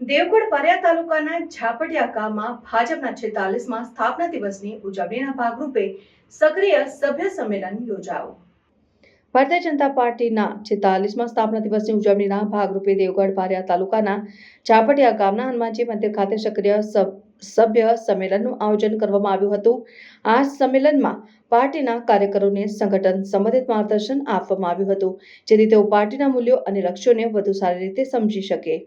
દેવગઢ પારિયા તાલુકાના ઝાપડિયા ગામમાં ભાજપના છેતાલીસમાં સ્થાપના દિવસની ઉજવણીના ભાગરૂપે સક્રિય સભ્ય સંમેલન યોજાયું. ભારતીય જનતા પાર્ટીના છેતાલીસમાં સ્થાપના દિવસની ઉજવણીના ભાગરૂપે દેવગઢ પારિયા તાલુકાના ઝાપડિયા ગામના હનુમાનજી મંદિર ખાતે સક્રિય સભ- સભ્ય સંમેલનનું આયોજન કરવામાં આવ્યું હતું. આ સંમેલનમાં પાર્ટીના કાર્યકરોને સંગઠન સંબંધિત માર્ગદર્શન આપવામાં આવ્યું હતું, જેથી તેઓ પાર્ટીના મૂલ્યો અને લક્ષ્યોને વધુ સારી રીતે સમજી શકે.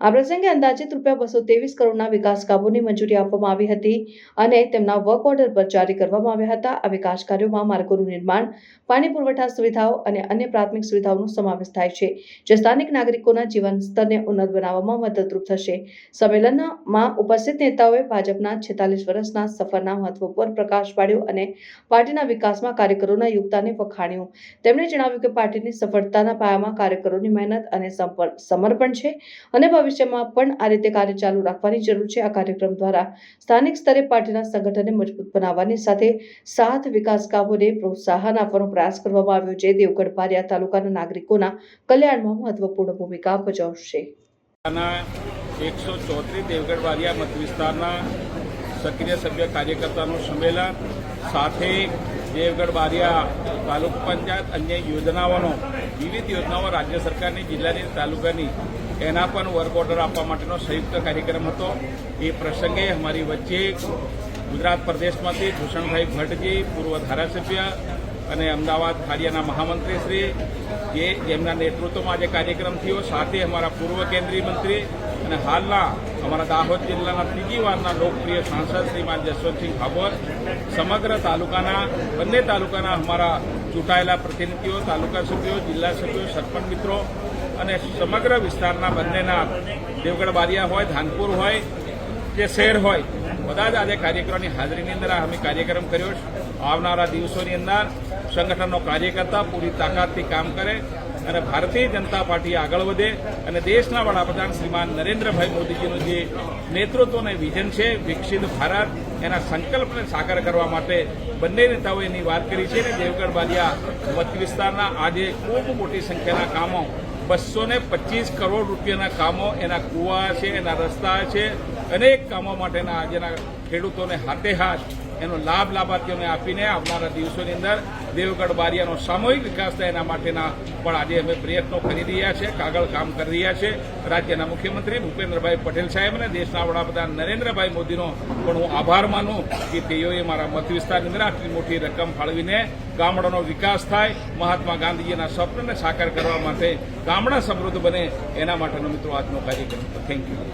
આ પ્રસંગે અંદાજિત રૂપિયા બસો ત્રેવીસ કરોડના વિકાસ કામોની મંજૂરી આપવામાં આવી હતી અને તેમના વર્ક ઓર્ડર પર જારી કરવામાં આવ્યા હતા. આ વિકાસ કાર્યોમાં માર્ગોનું નિર્માણ, પાણી પુરવઠા સુવિધાઓ અને અન્ય પ્રાથમિક સુવિધાઓનો સમાવેશ થાય છે, જે સ્થાનિક નાગરિકોના જીવન સ્તરને ઉન્નત બનાવવામાં મદદરૂપ થશે. સંમેલનમાં ઉપસ્થિત નેતાઓએ ભાજપના છેતાલીસ વર્ષના સફરના મહત્વ પર પ્રકાશ પાડ્યો અને પાર્ટીના વિકાસમાં કાર્યકરોના યોગદાનને વખાણ્યું. તેમણે જણાવ્યું કે પાર્ટીની સફળતાના પાયામાં કાર્યકરોની મહેનત અને સમર્પણ છે અને ભવિષ્યમાં પણ આ રીતે કાર્ય ચાલુ રાખવાની જરૂર છે. આ કાર્યક્રમ દ્વારા સ્થાનિક સ્તરે પાર્ટીના સંગઠનને મજબૂત બનાવવાની સાથે સાત વિકાસ કામોને પ્રોત્સાહન આપવાનો પ્રયાસ કરવામાં આવ્યો છે. દેવગઢ પારિયા તાલુકાના નાગરિકોના કલ્યાણમાં મહત્વપૂર્ણ ભૂમિકા ભજવશે. એકસો ચોત્રીસ દેવગઢ વારિયા મતવિસ્તારના સક્રિય સભ્ય કાર્યકર્તાનું સંમેલન સાથે દેવગઢ બારિયા તાલુકા પંચાયત અન્ય યોજનાઓનો વિવિધ યોજનાઓ રાજ્ય સરકારની, જિલ્લાની, તાલુકાની એના પણ વર્ક ઓર્ડર આપવા માટેનો સંયુક્ત કાર્યક્રમ હતો. એ પ્રસંગે અમારી વચ્ચે ગુજરાત પ્રદેશમાંથી ભૂષણભાઈ ભટ્ટજી, પૂર્વ ધારાસભ્ય અને અમદાવાદ ખાડિયાના મહામંત્રી શ્રી, જે જેમના નેતૃત્વમાં આજે કાર્યક્રમ થયો, સાથે અમારા પૂર્વ કેન્દ્રીય મંત્રી અને હાલના અમારા દાહોદ જિલ્લાના ત્રીજી વારના લોકપ્રિય સાંસદ શ્રીમાન જસવંતસિંહ ભાભોર, સમગ્ર તાલુકાના, બંને તાલુકાના અમારા ચૂંટાયેલા પ્રતિનિધિઓ, તાલુકા સભ્યો, જિલ્લા સભ્યો, સરપંચ મિત્રો અને સમગ્ર વિસ્તારના બંનેના દેવગઢ બારિયા હોય, ધાનપુર હોય કે શહેર હોય, બધા જ આજે કાર્યક્રમની હાજરીની અંદર અમે કાર્યક્રમ કર્યો છે. આવનારા દિવસોની અંદર સંગઠનનો કાર્યકર્તા પૂરી તાકાતથી કામ કરે અને ભારતીય જનતા પાર્ટી આગળ વધે અને દેશના વડાપ્રધાન શ્રીમાન નરેન્દ્રભાઈ મોદીજીનું જે નેતૃત્વ અને વિઝન છે, વિકસિત ભારત, એના સંકલ્પને સાકાર કરવા માટે બંને નેતાઓએ એની વાત કરી છે અને દેવગઢ બાલિયા મત વિસ્તારના આજે ખૂબ મોટી સંખ્યાના કામો બસો ને પચીસ કરોડ રૂપિયાના કામો એના કૂવા છે, એના રસ્તા છે, અનેક કામો માટેના આજેના ખેડૂતોને હાથે હાથ એનો લાભ લાભાર્થીઓને આપીને આવનારા દિવસોની અંદર દેવગઢ બારિયાનો સામૂહિક વિકાસ થાય એના માટેના પણ આજે અમે પ્રયત્નો કરી રહ્યા છે, કાગળ કામ કરી રહ્યા છે. રાજ્યના મુખ્યમંત્રી ભૂપેન્દ્રભાઈ પટેલ સાહેબ અને દેશના વડાપ્રધાન નરેન્દ્રભાઈ મોદીનો પણ હું આભાર માનું કે તેઓએ મારા મત વિસ્તારની અંદર આટલી મોટી રકમ ફાળવીને ગામડાનો વિકાસ થાય, મહાત્મા ગાંધીજીના સ્વપ્નને સાકાર કરવા માટે ગામડા સમૃદ્ધ બને એના માટેનો મિત્રો આજનો કાર્યક્રમ. Thank you